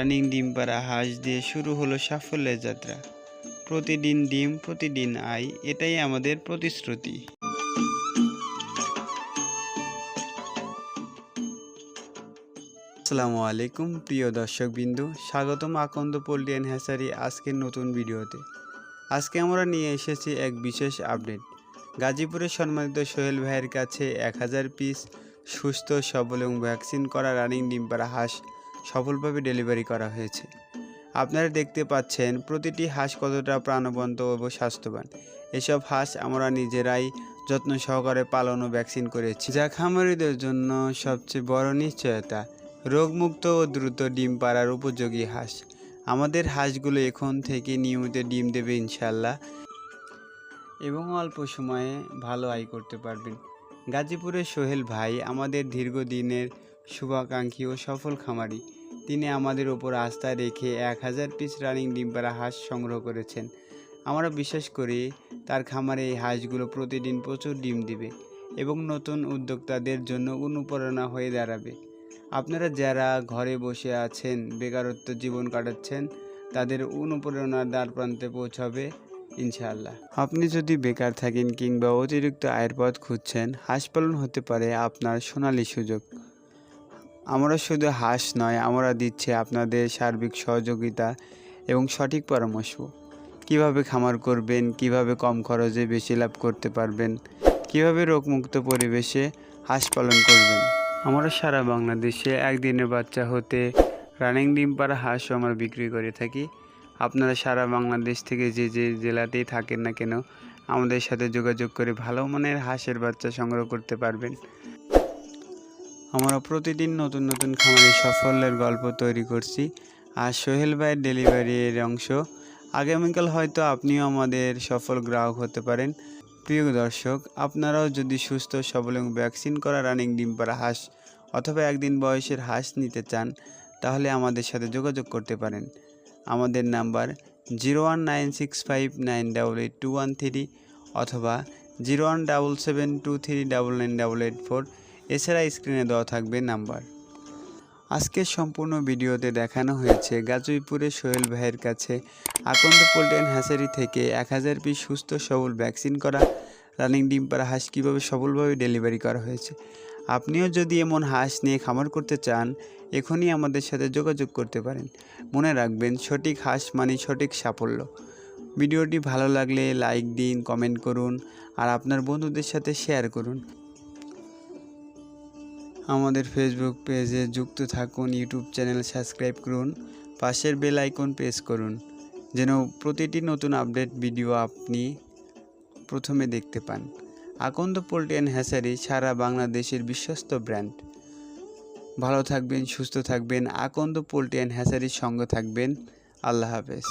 Running ডিম পাড়া হাঁস দিয়ে শুরু হলো সাফল্যের যাত্রা। প্রতিদিন ডিম, প্রতিদিন আয় এটাই আমাদের প্রতিশ্রুতি। আসসালামু আলাইকুম, প্রিয় দর্শকবিন্দু। স্বাগতম আকন্দ পোল্ট্রি অ্যান্ড হ্যাসারি আজকের নতুন ভিডিওতে। আজকে আমরা নিয়ে এসেছি এক বিশেষ আপডেট। গাজীপুরের সম্মানিত সোহেল ভাইয়ের কাছে এক হাজার পিস সুস্থ, সবল এবং ভ্যাকসিন করা রানিং ডিম পাড়া হাঁস সফলভাবে ডেলিভারি করা হয়েছে। আপনারা দেখতে পাচ্ছেন প্রতিটি হাঁস কতটা প্রাণবন্ত ও স্বাস্থ্যবান। এসব হাঁস আমরা নিজেরাই যত্ন সহকারে পালন ও ভ্যাকসিন করেছি। যা খামারিদের জন্য সবচেয়ে বড় নিশ্চয়তা রোগমুক্ত ও দ্রুত ডিম পাড়ার উপযোগী হাঁস। আমাদের হাঁসগুলো এখন থেকে নিয়মিত ডিম দেবে ইনশাল্লাহ এবং অল্প সময়ে ভালো আয় করতে পারবেন। গাজীপুরের সোহেল ভাই আমাদের দীর্ঘদিনের শুভাকাঙ্ক্ষী ও সফল খামারি। তিনি আমাদের ওপর আস্থা রেখে এক হাজার পিস রানিং ডিম পাড়া হাঁস সংগ্রহ করেছেন। আমরা বিশ্বাস করি তার খামারে এই হাঁসগুলো প্রতিদিন প্রচুর ডিম দিবে এবং নতুন উদ্যোক্তাদের জন্য অনুপ্রেরণা হয়ে দাঁড়াবে। আপনারা যারা ঘরে বসে আছেন, বেকারত্ব জীবন কাটাচ্ছেন, তাদের অনুপ্রেরণার দ্বার প্রান্তে পৌঁছাবে ইনশাআল্লাহ। আপনি যদি বেকার থাকেন কিংবা অতিরিক্ত আয়ের পথ খুঁজছেন, হাঁস পালন হতে পারে আপনার সোনালি সুযোগ। আমরা শুধু হাঁস নয়, আমরা দিচ্ছি আপনাদের সার্বিক সহযোগিতা এবং সঠিক পরামর্শ। কীভাবে খামার করবেন, কীভাবে কম খরচে বেশি লাভ করতে পারবেন, কীভাবে রোগমুক্ত পরিবেশে হাঁস পালন করবেন। আমরা সারা বাংলাদেশে একদিনের বাচ্চা হতে রানিং ডিম পাড়া হাঁসও আমরা বিক্রি করে থাকি। আপনারা সারা বাংলাদেশ থেকে যে যে জেলাতেই থাকেন না কেন, আমাদের সাথে যোগাযোগ করে ভালো মানের হাঁসের বাচ্চা সংগ্রহ করতে পারবেন। আমরা প্রতিদিন নতুন নতুন খামারের সাফল্যের গল্প তৈরি করছি। আর সোহেল ভাইয়ের ডেলিভারির অংশ। আগামীকাল হয়তো আপনিও আমাদের সফল গ্রাহক হতে পারেন। প্রিয় দর্শক, আপনারাও যদি সুস্থ, সবল এবং ভ্যাকসিন করা রানিং ডিম পাড়া হাঁস অথবা একদিন বয়সের হাঁস নিতে চান, তাহলে আমাদের সাথে যোগাযোগ করতে পারেন। আমাদের number zero one nine six five nine double eight two one three অথবা zero one double seven two three double nine double eight four এছাড়া স্ক্রিনে দেওয়া থাকবে নাম্বার। আজকের সম্পূর্ণ ভিডিওতে দেখানো হয়েছে গাজীপুরের সোহেল ভাইয়ের কাছে আকন্দ পোল্ট্রি অ্যান্ড হ্যাচারি থেকে এক হাজার পিস সুস্থ সবল ভ্যাকসিন করা, রানিং ডিম পাড়া হাঁস কীভাবে সফলভাবে ডেলিভারি করা হয়েছে। আপনিও যদি এমন হাঁস নিয়ে খামার করতে চান, এখনই আমাদের সাথে যোগাযোগ করতে পারেন। মনে রাখবেন, সঠিক হাঁস মানে সঠিক সাফল্য। ভিডিওটি ভালো লাগলে লাইক দিন, কমেন্ট করুন, আর আপনার বন্ধুদের সাথে শেয়ার করুন। আমাদের ফেসবুক পেজে যুক্ত থাকুন ইউটিউব চ্যানেল সাবস্ক্রাইব করুন, পাশের বেল আইকন প্রেস করুন, যেন প্রতিটি নতুন আপডেট ভিডিও আপনি প্রথমে দেখতে পান। আকন্দ পোল্ট্রি অ্যান্ড হ্যাসারি সারা বাংলাদেশের বিশ্বস্ত ব্র্যান্ড ভালো থাকবেন, সুস্থ থাকবেন, আকন্দ পোল্ট্রি অ্যান্ড হ্যাসারির সঙ্গে থাকবেন। আল্লাহ হাফেজ।